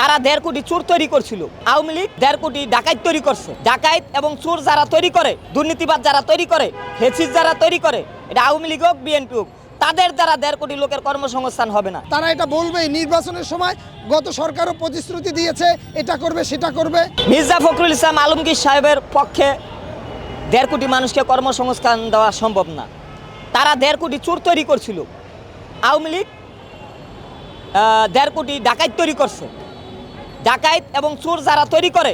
তারা দেড় কোটি চোর তৈরি করছিল। আওয়ামী লীগ দেড় কোটি ডাকাত তৈরি করছে। ডাকাইত এবং চোর যারা তৈরি করে দুর্নীতিবাদ যারা তৈরি করে হেসিস যারা তৈরি করে এটা আওয়ামী লীগ হোক বিএনপি হোক তাদের দ্বারা দেড় কোটি লোকের কর্মসংস্থান হবে না। তারা এটা বলবে নির্বাচনের সময় গত সরকারও প্রতিশ্রুতি দিয়েছে এটা করবে সেটা করবে। মির্জা ফখরুল ইসলাম আলমগীর সাহেবের পক্ষে দেড় কোটি মানুষকে কর্মসংস্থান দেওয়া সম্ভব না। তারা দেড় কোটি চোর তৈরি করছিল। আওয়ামী লীগ আহ, দেড় কোটি ডাকাত তৈরি করছে। ডাকাত এবং চোর যারা তৈরি করে,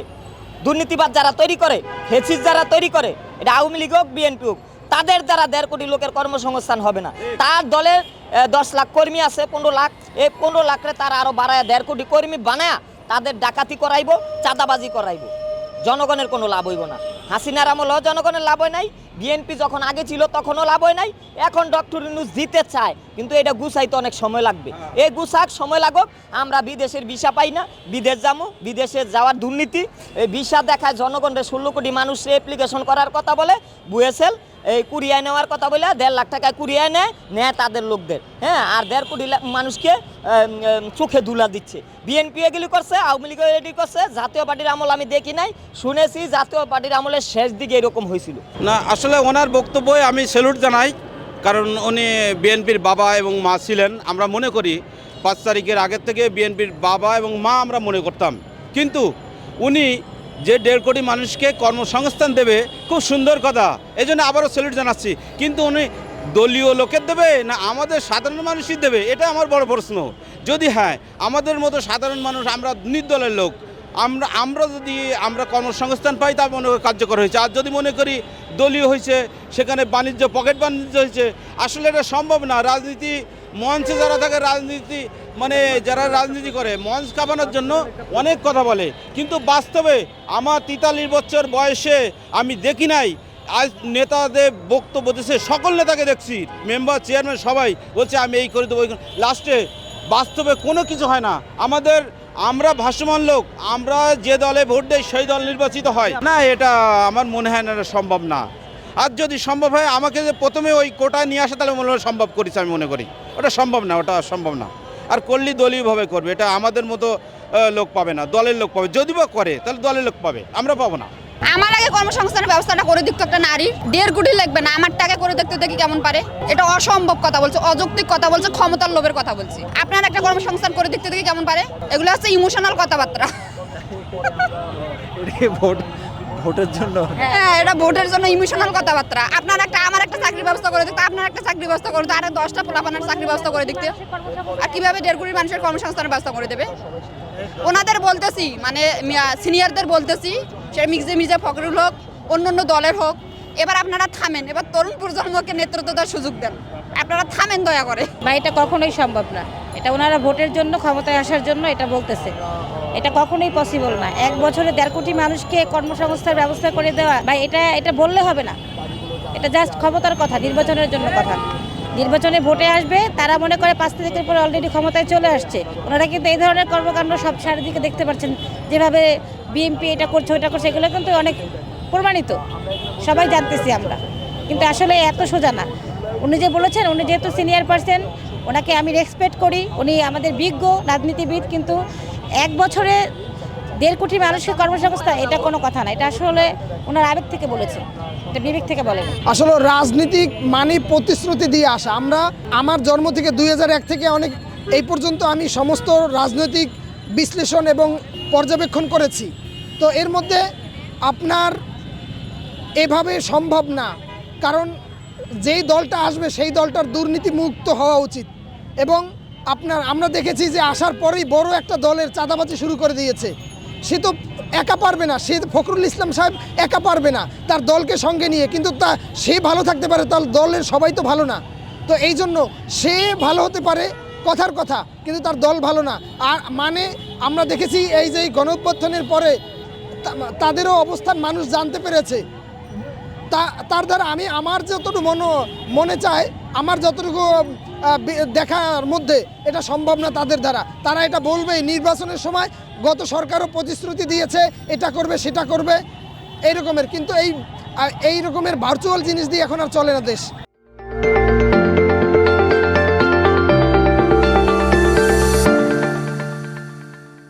দুর্নীতিবাদ যারা তৈরি করে হেসিস যারা তৈরি করে, এটা আওয়ামী লীগ হোক, বিএনপি হোক, তাদের দ্বারা দেড় কোটি লোকের কর্মসংস্থান হবে না। তার দলের দশ লাখ কর্মী আছে, পনেরো লাখ এই পনেরো লাখে তারা আরও বাড়ায় দেড় কোটি কর্মী বানায় তাদের ডাকাতি করাইব, চাঁদাবাজি করাইব। জনগণের কোনো লাভ হইব না। হাসিনার আমলও জনগণের লাভ হয় নাই, বিএনপি যখন আগে ছিল তখনও লাভ হয় নাই, এখন ডক্টর ইউনুস দিতে চায়, কিন্তু এটা গুছাইতে অনেক সময় লাগবে। এই গুছাক সময় লাগুক, আমরা বিদেশের ভিসা পাই না, বিদেশ যাব বিদেশে যাওয়ার দুর্নীতি, এই ভিসা দেখায় জনগণের ষোলো কোটি মানুষ অ্যাপ্লিকেশন করার কথা বলে, বুয়েসেল এই কুড়িয়ায় নেওয়ার কথা বলে দেড় লাখ টাকায় কুড়িয়ায় নেয় নেয় তাদের লোকদের। হ্যাঁ আর দেড় কোটি মানুষকে চোখে দুলা দিচ্ছে। বিএনপি এগুলি করছে, আওয়ামী লীগ এগুলি করছে, জাতীয় পার্টির আমল আমি দেখি নাই, শুনেছি জাতীয় পার্টির আমলের শেষ দিকে এরকম হয়েছিল। না, আসলে ওনার বক্তব্যে আমি স্যালুট জানাই, কারণ উনি বিএনপির বাবা এবং মা ছিলেন। আমরা মনে করি, পাঁচ তারিখের আগের থেকে বিএনপির বাবা এবং মা আমরা মনে করতাম। কিন্তু উনি যে দেড় কোটি মানুষকে কর্মসংস্থান দেবে, খুব সুন্দর কথা। এই জন্য আবারও স্যালুট জানাচ্ছি। কিন্তু উনি দলীয় লোকের দেবে না আমাদের সাধারণ মানুষই দেবে? এটা আমার বড় প্রশ্ন। যদি হ্যাঁ আমাদের মতো সাধারণ মানুষ, আমরা নির্দলের লোক, আমরা আমরা যদি আমরা কর্মসংস্থান পাই তা মনে কার্যকর হয়েছে। আর যদি মনে করি দলীয় হয়েছে, সেখানে বাণিজ্য, পকেট বাণিজ্য হয়েছে, আসলে এটা সম্ভব না। রাজনীতি মঞ্চে যারা থাকে, রাজনীতি মানে যারা রাজনীতি করে, মঞ্চ কাঁপানোর জন্য অনেক কথা বলে। কিন্তু বাস্তবে আমার তেতাল্লিশ বছর বয়সে আমি দেখি নাই। আজ নেতাদের বক্তব্য দিচ্ছে সকল নেতাকে দেখছি, মেম্বার, চেয়ারম্যান সবাই বলছে, আমি এই করে দেবো লাস্টে বাস্তবে কোনো কিছু হয় না। আমাদের, আমরা ভাসমান লোক, আমরা যে দলে ভোট দেই, সেই দল নির্বাচিত হয়। না, এটা আমার মনে হয় না সম্ভব না। আর যদি সম্ভব হয়, আমাকে যে প্রথমে ওই কোটায় নিয়ে আসা, তাহলে মনে হয় সম্ভব করেছে, আমি মনে করি। ওটা সম্ভব না, ওটা সম্ভব না। আর করলে দলীয়ভাবে করবে এটা আমাদের মতো লোক পাবে না দলের লোক পাবে। যদি বা করে তাহলে দলের লোক পাবে আমরা পাবো না। আমার আগে কর্মসংস্থানের ব্যবস্থাটা করে দিক একটা নারী দেড় কোটি লাগবে না আমার টাকা করে দেখতে দেখি কেমন পারে। এটা অসম্ভব কথা বলছে অযৌক্তিক কথা বলছে ক্ষমতার লোভের কথা বলছি। আপনার একটা কর্মসংস্থান করে দেখতে দেখি কেমন পারে। এগুলো হচ্ছে ইমোশনাল কথাবার্তা। ভোট। ভোটের জন্য? হ্যাঁ এটা ভোটের জন্য ইমোশনাল কথাবার্তা। আপনার একটা আমার একটা চাকরির ব্যবস্থা করে দিতে, আপনার একটা চাকরির ব্যবস্থা করে দিতে, আর দশটা পোলাপানের চাকরির ব্যবস্থা করে দিতে। আর কীভাবে দেড় কোটি মানুষের কর্মসংস্থানের ব্যবস্থা করে দেবে? ওনাদের বলতেছি মানে সিনিয়রদের বলতেছি, সে মির্জা মির্জা ফখরুল হোক অন্য অন্য দলের হোক এবার আপনারা থামেন। এবার তরুণ প্রজন্মকে নেতৃত্ব দেওয়ার সুযোগ দেন। আপনারা থামেন দয়া করে। বা এটা কখনোই সম্ভব না। এটা ওনারা ভোটের জন্য, ক্ষমতায় আসার জন্য এটা বলতেছে। এটা কখনোই পসিবল না। এক বছরে দেড় কোটি মানুষকে কর্মসংস্থার ব্যবস্থা করে দেওয়া বা এটা এটা বললে হবে না। এটা জাস্ট ক্ষমতার কথা, নির্বাচনের জন্য কথা। নির্বাচনে ভোটে আসবে, তারা মনে করে পাঁচ তারিখের পরে অলরেডি ক্ষমতায় চলে আসছে। ওনারা কিন্তু এই ধরনের কর্মকাণ্ড সব চারিদিকে দেখতে পাচ্ছেন। যেভাবে বিএনপি এটা করছে ওটা করছে, এগুলো কিন্তু অনেক প্রমাণিত। সবাই জানতেছি আমরা। কিন্তু আসলে এত সোজা না। উনি যে বলেছেন, উনি যেহেতু সিনিয়র পার্সন ওনাকে আমি রেসপেক্ট করি। উনি আমাদের বিজ্ঞ, রাজনীতিবিদ, কিন্তু এক বছরে দেড় কোটি মানুষের কর্মসংস্থান, এটা কোনো কথা না। এটা আসলে ওনার আবেগ থেকে বলেছে। এটা বিবেক থেকে বলেন আসলে রাজনীতিক মানে প্রতিশ্রুতি দিয়ে আসা। আমরা, আমার জন্ম থেকে দুই হাজার এক থেকে অনেক, এই পর্যন্ত আমি সমস্ত রাজনৈতিক বিশ্লেষণ এবং পর্যবেক্ষণ করেছি। তো এর মধ্যে আপনার এভাবে সম্ভব না। কারণ যেই দলটা আসবে, সেই দলটার দুর্নীতি মুক্ত হওয়া উচিত। এবং আপনার, আমরা দেখেছি যে আসার পরেই বড় একটা দলের চাঁদাবাজি শুরু করে দিয়েছে। সে তো একা পারবে না। সে ফখরুল ইসলাম সাহেব একা পারবে না তার দলকে সঙ্গে নিয়ে। কিন্তু তা, সে ভালো থাকতে পারে, তার দলের সবাই তো ভালো না। তো এই জন্য সে ভালো হতে পারে, কথার কথা, কিন্তু তার দল ভালো না। আর মানে আমরা দেখেছি এই যে গণ পরে তাদেরও অবস্থান মানুষ জানতে পেরেছে। তার দ্বারা আমি আমার যতটুকু মন, মনে চায়, আমার যতটুকু দেখার মধ্যে এটা সম্ভব না তাদের দ্বারা। তারা এটা বলবেই নির্বাচনের সময়, গত সরকারও প্রতিশ্রুতি দিয়েছে, এটা করবে, সেটা করবে এই রকমের কিন্তু এই এই রকমের ভার্চুয়াল জিনিস দিয়ে এখন আর চলে না দেশ।